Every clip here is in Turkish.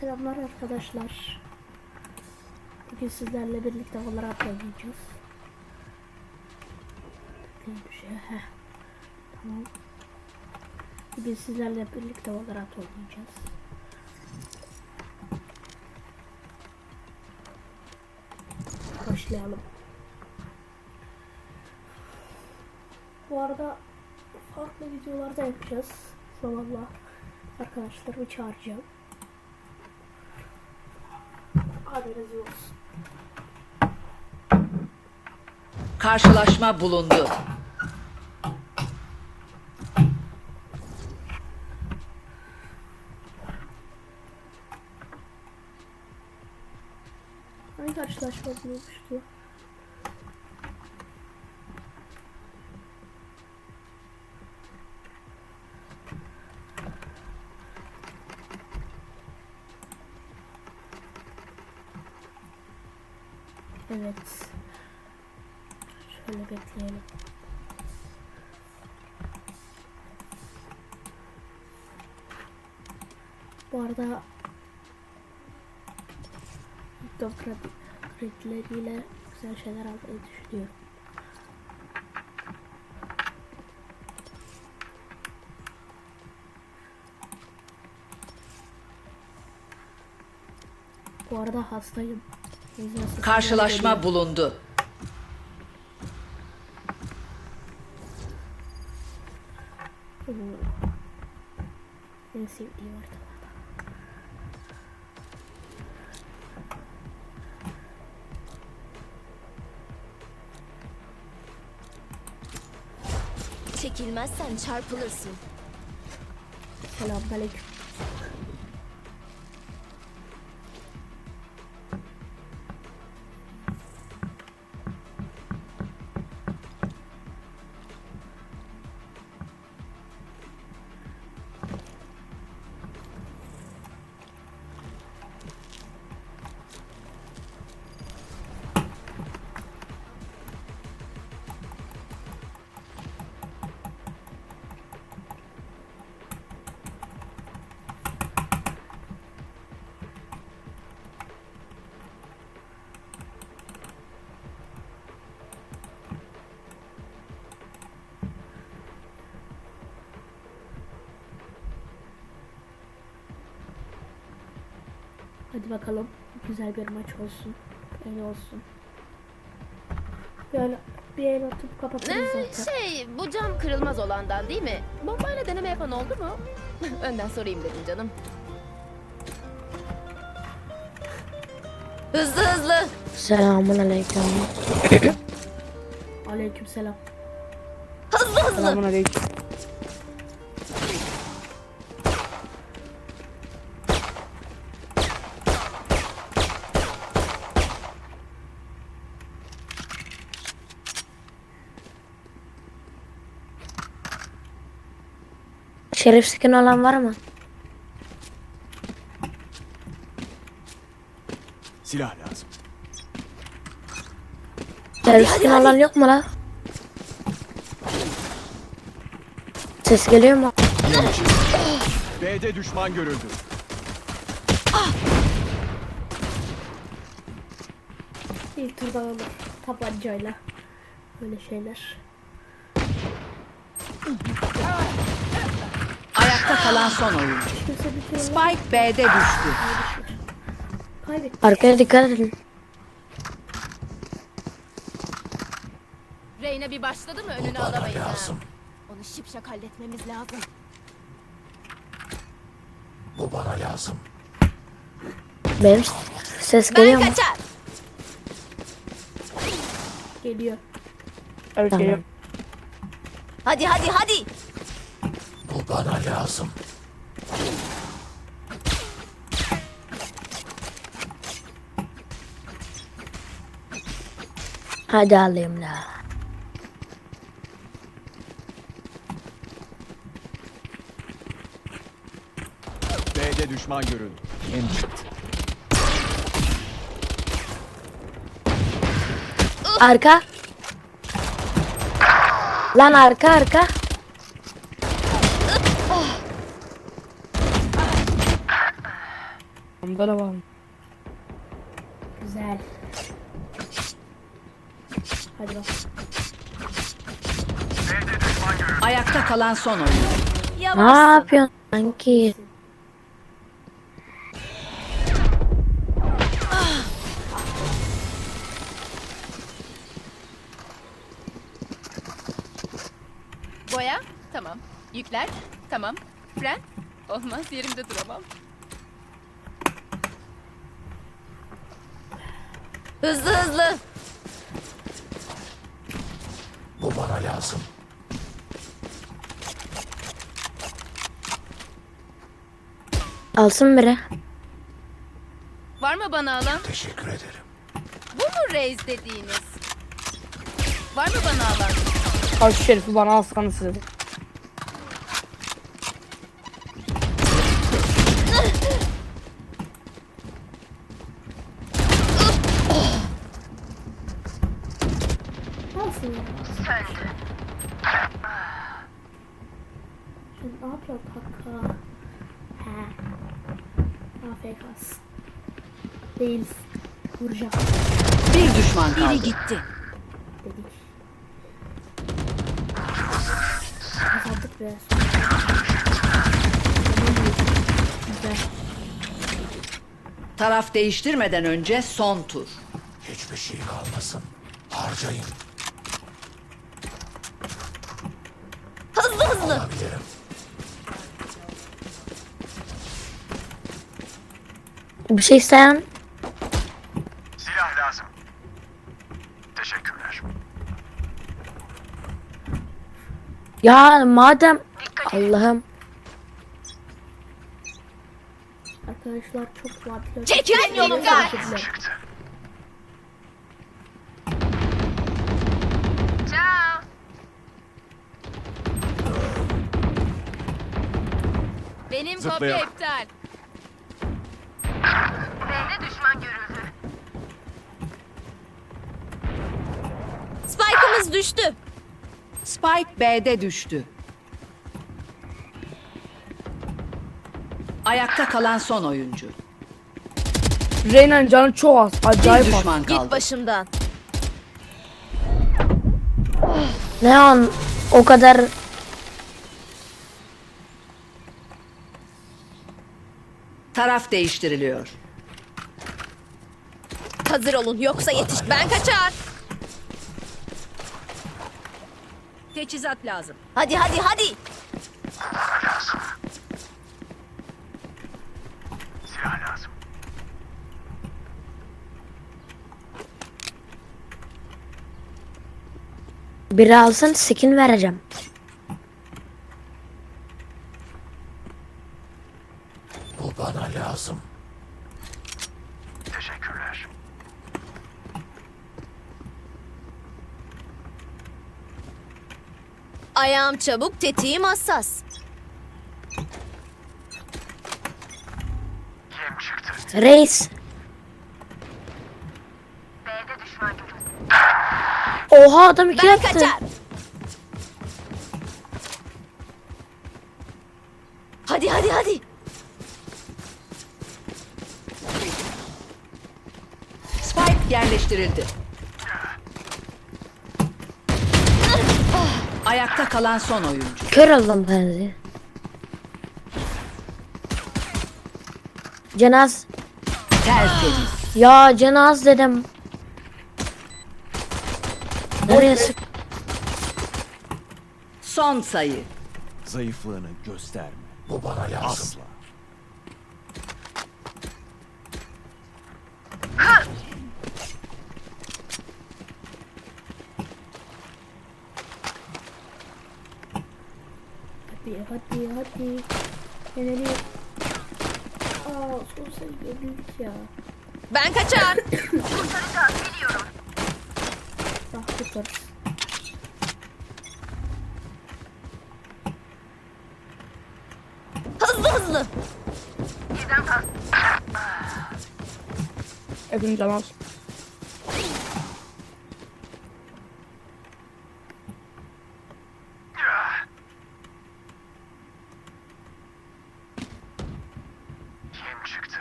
Selamlar arkadaşlar. Bugün sizlerle birlikte Valorant oynayacağız. Tamam. Bugün sizlerle birlikte Valorant oynayacağız. Başlayalım. Bu arada farklı videolarda yapacağız. Zamanla arkadaşlarımı çağıracağım. Haberiniz olsun. Karşılaşma bulundu. Hangi karşılaşma bulmuştu? Evet. Şöyle bekleyelim. Bu arada kredi, kredileriyle güzel şeyler almayı düşünüyorum. Bu arada hastayım. Karşılaşma bulundu. En sevdiğim. Çekilmezsen çarpılırsın. Selamünaleyküm. Hadi bakalım. Güzel bir maç olsun. En olsun. Böyle bir el atıp kapatırız Ee, zaten. şey bu cam kırılmaz olandan değil mi? Bombayla deneme yapan oldu mu? Önden sorayım dedim canım. Hızlı hızlı. Selamun aleyküm. Aleykümselam. Hızlı hızlı. Selamun aleyküm. Şerif skin olan var mı? Silah lazım. Şerif skin olan yok mu la? Ses geliyor mu? B'de düşman görüldü. İlk turda olur. Tabancayla. Böyle şeyler. Ayakta kalan son oyuncu. Spike B'de düştü. kaybettik. Arkaya dikkat edin. Reyna bir başladı mı önünü alamayız ha. Onu şipşak halletmemiz lazım. Benim ses geliyor Ben mu? kaçar. Geliyor. Tamam. Hadi hadi hadi. Hadi alayım la. B'de düşman görüldü. Arka. Lan arka arka. Onda da var. Güzel. Hadi bak. Ayakta kalan son oyuncu. Ne yapıyorsun sanki? Boya. Tamam. Yükler. Tamam. Fren. Olmaz yerimde duramam. Hızlı hızlı. Alsın biri. Var mı bana alan? Teşekkür ederim. Bu mu reis dediğiniz? Var mı bana alan? Al şu şerifi bana alsanız size. Ne yapıyorsun kaka? He. AFK'sın. Değiliz. Vuracağım Bir düşman kaldı. dedik. Kazandık be. Güzel. Taraf değiştirmeden önce son tur. Hiçbir şey kalmasın. Harcayın. Hızlı hızlı. Alabilirim. Bir şey isteyen Silah lazım. Teşekkürler. ya madem Allah'ım Arkadaşlar çok vampir. Çekilin yolumdan. Çıktı. Benim Zıplayalım. kopya iptal. Düştü. Spike B'de düştü. Ayakta kalan son oyuncu. Reyna'nın canı çok az. Bir Acayip az. düşman Git kaldı. başımdan. ne an o kadar Taraf değiştiriliyor. Hazır olun yoksa yetiş. Ben kaçar. Teçhizat lazım. Hadi hadi hadi. Silah lazım. biri alsın skin vereceğim. Ayağım çabuk, tetiğim hassas. Reis. Oha adam iki Ben yaptı. kaçar. Hadi hadi hadi. Spike yerleştirildi. Ayakta kalan son oyuncu. Kör oldum ben de. Cenaz. Tertemiz. Ya cenaz dedim. Nereye sık? Son sayı. Zayıflığını gösterme. Bu bana lazım. Asla. Hadi hadi. Fener'i... Aa son sayı yenildik ya. Ben kaçar. Bak tutarız. hızlı hızlı. Hepiniz canı az. Yem çıktı.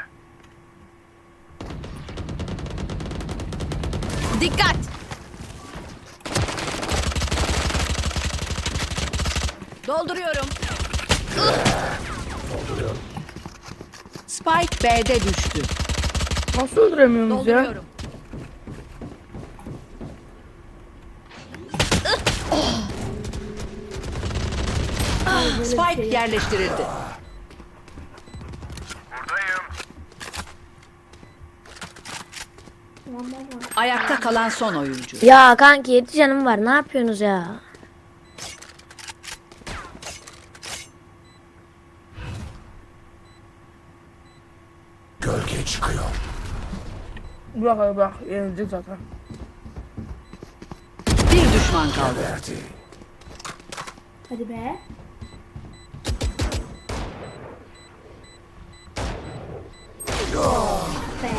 Dikkat! Dolduruyorum. Spike B'de düştü. Nasıl öldüremiyorsunuz ya? Dolduruyorum. Spike yerleştirildi. Ayakta kalan son oyuncu. Ya kanki 7 canım var ne yapıyorsunuz ya? Bırak abi bırak. Yenilecek zaten. Bir düşman kaldı. Hadi be.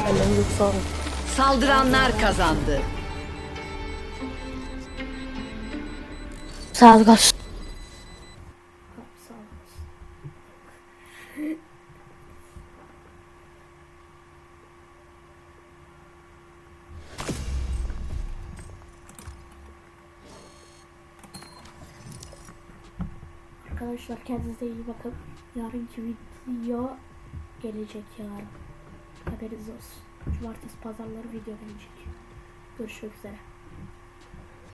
Ellerinize sağlık. Saldıranlar kazandı. Sağlık olsun. Arkadaşlar kendinize iyi bakın. Yarınki video gelecek yarın. Haberiniz olsun. Cumartesi pazarları video gelecek. Görüşmek üzere.